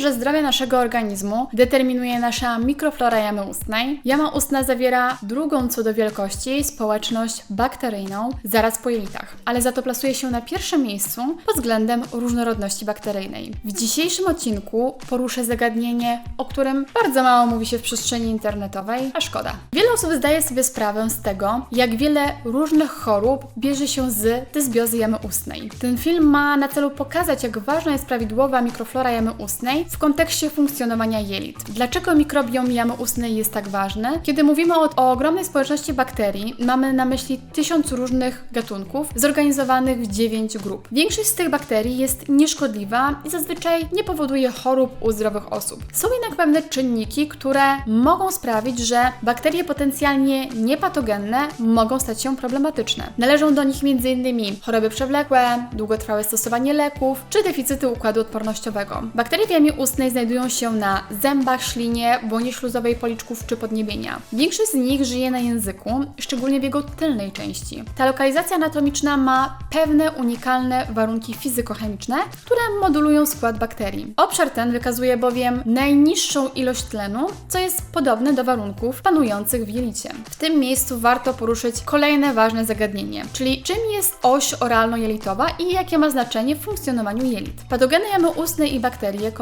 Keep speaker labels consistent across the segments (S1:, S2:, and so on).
S1: że zdrowie naszego organizmu determinuje nasza mikroflora jamy ustnej? Jama ustna zawiera drugą co do wielkości społeczność bakteryjną zaraz po jelitach, ale za to plasuje się na pierwszym miejscu pod względem różnorodności bakteryjnej. W dzisiejszym odcinku poruszę zagadnienie, o którym bardzo mało mówi się w przestrzeni internetowej, a szkoda. Wiele osób zdaje sobie sprawę z tego, jak wiele różnych chorób bierze się z dysbiozy jamy ustnej. Ten film ma na celu pokazać, jak ważna jest prawidłowa mikroflora jamy ustnej w kontekście funkcjonowania jelit. Dlaczego mikrobiom jamy ustnej jest tak ważny? Kiedy mówimy o, o ogromnej społeczności bakterii, mamy na myśli tysiąc różnych gatunków zorganizowanych w dziewięć grup. Większość z tych bakterii jest nieszkodliwa i zazwyczaj nie powoduje chorób u zdrowych osób. Są jednak pewne czynniki, które mogą sprawić, że bakterie potencjalnie niepatogenne mogą stać się problematyczne. Należą do nich m.in. choroby przewlekłe, długotrwałe stosowanie leków czy deficyty układu odpornościowego. Bakterie w jamie ustnej znajdują się na zębach, ślinie, błonie śluzowej policzków czy podniebienia. Większość z nich żyje na języku, szczególnie w jego tylnej części. Ta lokalizacja anatomiczna ma pewne unikalne warunki fizykochemiczne, które modulują skład bakterii. Obszar ten wykazuje bowiem najniższą ilość tlenu, co jest podobne do warunków panujących w jelicie. W tym miejscu warto poruszyć kolejne ważne zagadnienie, czyli czym jest oś oralno-jelitowa i jakie ma znaczenie w funkcjonowaniu jelit. Patogeny jamy ustnej i bakterie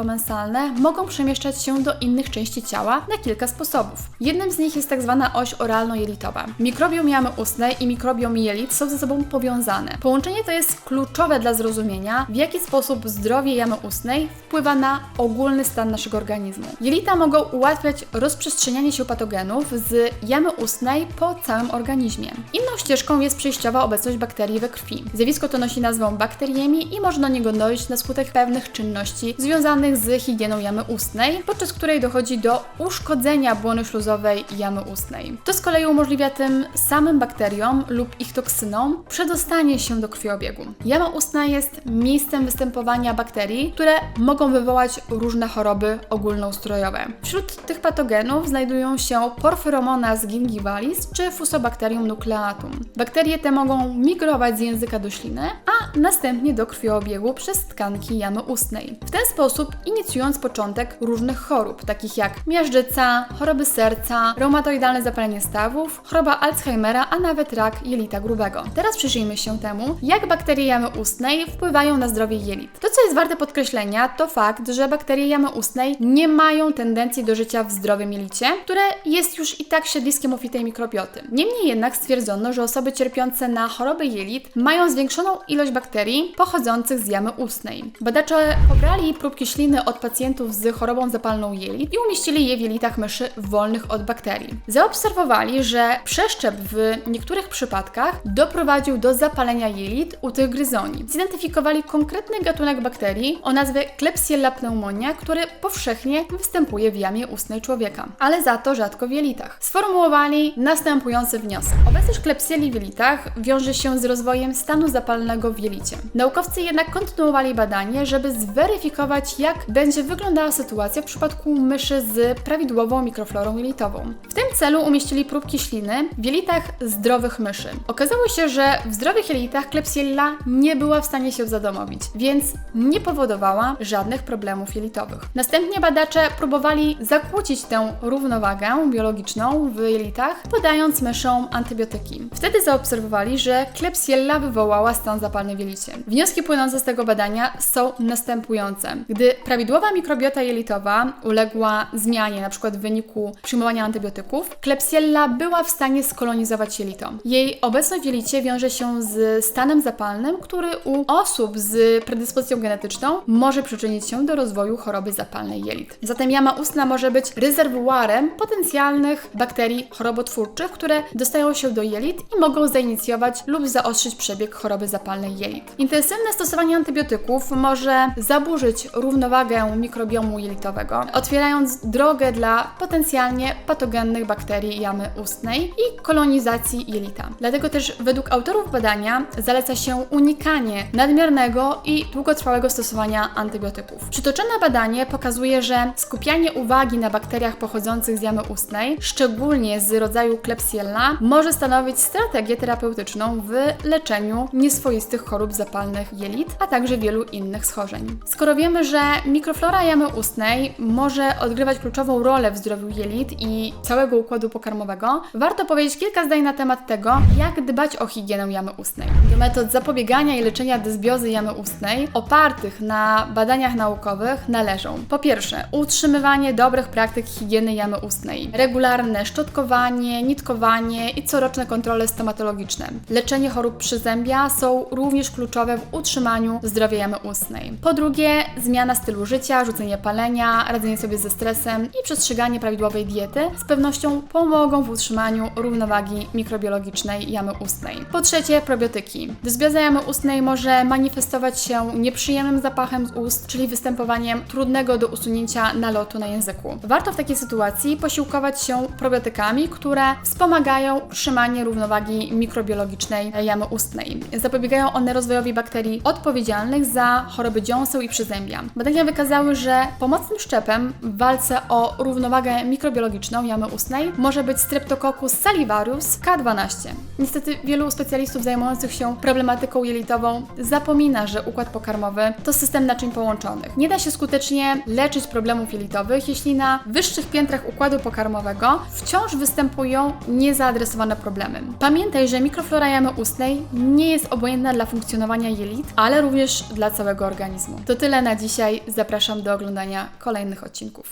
S1: mogą przemieszczać się do innych części ciała na kilka sposobów. Jednym z nich jest tak zwana oś oralno-jelitowa. Mikrobiom jamy ustnej i mikrobiom jelit są ze sobą powiązane. Połączenie to jest kluczowe dla zrozumienia, w jaki sposób zdrowie jamy ustnej wpływa na ogólny stan naszego organizmu. Jelita mogą ułatwiać rozprzestrzenianie się patogenów z jamy ustnej po całym organizmie. Inną ścieżką jest przejściowa obecność bakterii we krwi. Zjawisko to nosi nazwę bakteriemi i można do niego dojść na skutek pewnych czynności związanych z higieną jamy ustnej, podczas której dochodzi do uszkodzenia błony śluzowej jamy ustnej. To z kolei umożliwia tym samym bakteriom lub ich toksynom przedostanie się do krwiobiegu. Jama ustna jest miejscem występowania bakterii, które mogą wywołać różne choroby ogólnoustrojowe. Wśród tych patogenów znajdują się Porphyromonas gingivalis czy Fusobacterium nucleatum. Bakterie te mogą migrować z języka do śliny, a następnie do krwiobiegu przez tkanki jamy ustnej. W ten sposób inicjując początek różnych chorób, takich jak miażdżyca, choroby serca, reumatoidalne zapalenie stawów, choroba Alzheimera, a nawet rak jelita grubego. Teraz przyjrzyjmy się temu, jak bakterie jamy ustnej wpływają na zdrowie jelit. To, co jest warte podkreślenia, to fakt, że bakterie jamy ustnej nie mają tendencji do życia w zdrowym jelicie, które jest już i tak siedliskiem ofitej mikrobioty. Niemniej jednak stwierdzono, że osoby cierpiące na choroby jelit mają zwiększoną ilość bakterii pochodzących z jamy ustnej. Badacze pobrali próbki śliny od pacjentów z chorobą zapalną jelit i umieścili je w jelitach myszy wolnych od bakterii. Zaobserwowali, że przeszczep w niektórych przypadkach doprowadził do zapalenia jelit u tych gryzoni. Zidentyfikowali konkretny gatunek bakterii o nazwie Klebsiella pneumonia, który powszechnie występuje w jamie ustnej człowieka, ale za to rzadko w jelitach. Sformułowali następujący wniosek. Obecność Klebsieli w jelitach wiąże się z rozwojem stanu zapalnego w jelicie. Naukowcy jednak kontynuowali badanie, żeby zweryfikować, jak będzie wyglądała sytuacja w przypadku myszy z prawidłową mikroflorą jelitową. W tym celu umieścili próbki śliny w jelitach zdrowych myszy. Okazało się, że w zdrowych jelitach Klebsiella nie była w stanie się zadomowić, więc nie powodowała żadnych problemów jelitowych. Następnie badacze próbowali zakłócić tę równowagę biologiczną w jelitach, podając myszom antybiotyki. Wtedy zaobserwowali, że Klebsiella wywołała stan zapalny w jelicie. Wnioski płynące z tego badania są następujące. Gdy prawidłowa mikrobiota jelitowa uległa zmianie, np. w wyniku przyjmowania antybiotyków, Klebsiella była w stanie skolonizować jelito. Jej obecność w jelicie wiąże się z stanem zapalnym, który u osób z predyspozycją genetyczną może przyczynić się do rozwoju choroby zapalnej jelit. Zatem jama ustna może być rezerwuarem potencjalnych bakterii chorobotwórczych, które dostają się do jelit i mogą zainicjować lub zaostrzyć przebieg choroby zapalnej jelit. Intensywne stosowanie antybiotyków może zaburzyć równowagę mikrobiomu jelitowego, otwierając drogę dla potencjalnie patogennych bakterii jamy ustnej i kolonizacji jelita. Dlatego też według autorów badania zaleca się unikanie nadmiernego i długotrwałego stosowania antybiotyków. Przytoczone badanie pokazuje, że skupianie uwagi na bakteriach pochodzących z jamy ustnej, szczególnie z rodzaju Klebsiella, może stanowić strategię terapeutyczną w leczeniu nieswoistych chorób zapalnych jelit, a także wielu innych schorzeń. Skoro wiemy, że mikroflora jamy ustnej może odgrywać kluczową rolę w zdrowiu jelit i całego układu pokarmowego, warto powiedzieć kilka zdań na temat tego, jak dbać o higienę jamy ustnej. Do metod zapobiegania i leczenia dysbiozy jamy ustnej opartych na badaniach naukowych należą po pierwsze utrzymywanie dobrych praktyk higieny jamy ustnej, regularne szczotkowanie, nitkowanie i coroczne kontrole stomatologiczne. Leczenie chorób przyzębia są również kluczowe w utrzymaniu zdrowia jamy ustnej. Po drugie, zmiana stylu życia, rzucenie palenia, radzenie sobie ze stresem i przestrzeganie prawidłowej diety z pewnością pomogą w utrzymaniu równowagi mikrobiologicznej jamy ustnej. Po trzecie, probiotyki. Dysbioza jamy ustnej może manifestować się nieprzyjemnym zapachem z ust, czyli występowaniem trudnego do usunięcia nalotu na języku. Warto w takiej sytuacji posiłkować się probiotykami, które wspomagają utrzymanie równowagi mikrobiologicznej jamy ustnej. Zapobiegają one rozwojowi bakterii odpowiedzialnych za choroby dziąseł i przyzębia. Badania wykazały, że pomocnym szczepem w walce o równowagę mikrobiologiczną jamy ustnej może być Streptococcus salivarius K12. Niestety wielu specjalistów zajmujących się problematyką jelitową zapomina, że układ pokarmowy to system naczyń połączonych. Nie da się skutecznie leczyć problemów jelitowych, jeśli na wyższych piętrach układu pokarmowego wciąż występują niezaadresowane problemy. Pamiętaj, że mikroflora jamy ustnej nie jest obojętna dla funkcjonowania jelit, ale również dla całego organizmu. To tyle na dzisiaj. Zapraszam do oglądania kolejnych odcinków.